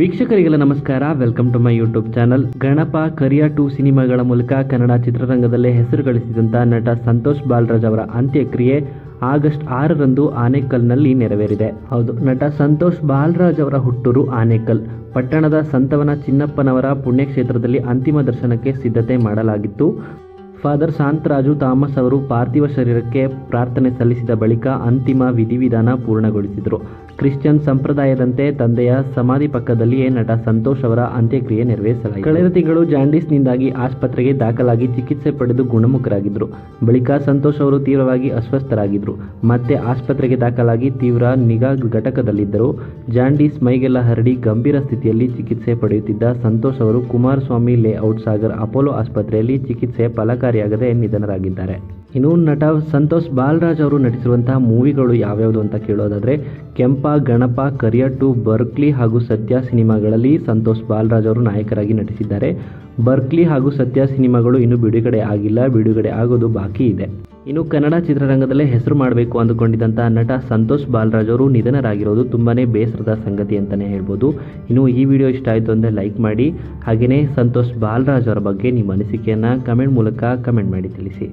ವೀಕ್ಷಕರಿಗೆಲ್ಲ ನಮಸ್ಕಾರ. Welcome to my YouTube channel Ganapa Kariya two ಸಿನಿಮಾಗಳ ಮೂಲಕ ಕನ್ನಡ ಚಿತ್ರರಂಗದಲ್ಲೇ ಹೆಸರು ಗಳಿಸಿದಂಥ ನಟ ಸಂತೋಷ್ ಬಾಲರಾಜ್ ಅವರ ಅಂತ್ಯಕ್ರಿಯೆ ಆಗಸ್ಟ್ ಆರರಂದು ಆನೇಕಲ್ನಲ್ಲಿ ನೆರವೇರಿದೆ. ಹೌದು, ನಟ ಸಂತೋಷ್ ಬಾಲರಾಜ್ ಅವರ ಹುಟ್ಟೂರು ಆನೇಕಲ್. ಪಟ್ಟಣದ ಸಂತವನ ಚಿನ್ನಪ್ಪನವರ ಪುಣ್ಯಕ್ಷೇತ್ರದಲ್ಲಿ ಅಂತಿಮ ದರ್ಶನಕ್ಕೆ ಸಿದ್ಧತೆ ಮಾಡಲಾಗಿತ್ತು. ಫಾದರ್ ಶಾಂತರಾಜು ಥಾಮಸ್ ಅವರು ಪಾರ್ಥಿವ ಶರೀರಕ್ಕೆ ಪ್ರಾರ್ಥನೆ ಸಲ್ಲಿಸಿದ ಬಳಿಕ ಅಂತಿಮ ವಿಧಿವಿಧಾನ ಪೂರ್ಣಗೊಳಿಸಿದರು. ಕ್ರಿಶ್ಚಿಯನ್ ಸಂಪ್ರದಾಯದಂತೆ ತಂದೆಯ ಸಮಾಧಿ ಪಕ್ಕದಲ್ಲಿಯೇ ನಟ ಸಂತೋಷ್ ಅವರ ಅಂತ್ಯಕ್ರಿಯೆ ನೆರವೇರಿಸಲಾಯಿತು. ಕಳೆದ ತಿಂಗಳು ಜಾಂಡೀಸ್ನಿಂದಾಗಿ ಆಸ್ಪತ್ರೆಗೆ ದಾಖಲಾಗಿ ಚಿಕಿತ್ಸೆ ಪಡೆದು ಗುಣಮುಖರಾಗಿದ್ದರು. ಬಳಿಕ ಸಂತೋಷ್ ಅವರು ತೀವ್ರವಾಗಿ ಅಸ್ವಸ್ಥರಾಗಿದ್ದರು. ಮತ್ತೆ ಆಸ್ಪತ್ರೆಗೆ ದಾಖಲಾಗಿ ತೀವ್ರ ನಿಗಾ ಘಟಕದಲ್ಲಿದ್ದರು. ಜಾಂಡೀಸ್ ಮೈಗೆಲ್ಲ ಹರಡಿ ಗಂಭೀರ ಸ್ಥಿತಿಯಲ್ಲಿ ಚಿಕಿತ್ಸೆ ಪಡೆಯುತ್ತಿದ್ದ ಸಂತೋಷ್ ಅವರು ಕುಮಾರಸ್ವಾಮಿ ಲೇಔಟ್ ಸಾಗರ್ ಅಪೋಲೋ ಆಸ್ಪತ್ರೆಯಲ್ಲಿ ಚಿಕಿತ್ಸೆ ಫಲಕಾರಿಯಾಗದೆ ನಿಧನರಾಗಿದ್ದಾರೆ. ಇನ್ನು ನಟ ಸಂತೋಷ್ ಬಾಲರಾಜ್ ಅವರು ನಟಿಸಿರುವಂತಹ ಮೂವಿಗಳು ಯಾವ್ಯಾವುದು ಅಂತ ಕೇಳೋದಾದ್ರೆ, ಕೆಂಪ, ಗಣಪ, ಕರಿಯ ಟು, ಬರ್ಕ್ಲಿ ಹಾಗೂ ಸತ್ಯ ಸಿನಿಮಾಗಳಲ್ಲಿ ಸಂತೋಷ್ ಬಾಲರಾಜ್ ಅವರು ನಾಯಕರಾಗಿ ನಟಿಸಿದ್ದಾರೆ. ಬರ್ಕ್ಲಿ ಹಾಗೂ ಸತ್ಯ ಸಿನಿಮಾಗಳು ಇನ್ನೂ ಬಿಡುಗಡೆ ಆಗಿಲ್ಲ, ಬಿಡುಗಡೆ ಆಗೋದು ಬಾಕಿ ಇದೆ. ಇನ್ನು ಕನ್ನಡ ಚಿತ್ರರಂಗದಲ್ಲೇ ಹೆಸರು ಮಾಡಬೇಕು ಅಂದುಕೊಂಡಿದ್ದಂಥ ನಟ ಸಂತೋಷ್ ಬಾಲರಾಜ್ ಅವರು ನಿಧನರಾಗಿರೋದು ತುಂಬಾ ಬೇಸರದ ಸಂಗತಿ ಅಂತಲೇ ಹೇಳ್ಬೋದು. ಇನ್ನು ಈ ವಿಡಿಯೋ ಇಷ್ಟ ಆಯಿತು ಅಂದರೆ ಲೈಕ್ ಮಾಡಿ ಹಾಗೆಯೇ ಸಂತೋಷ್ ಬಾಲರಾಜ್ ಅವರ ಬಗ್ಗೆ ನಿಮ್ಮ ಅನಿಸಿಕೆಯನ್ನು ಕಮೆಂಟ್ ಮೂಲಕ ಕಮೆಂಟ್ ಮಾಡಿ ತಿಳಿಸಿ.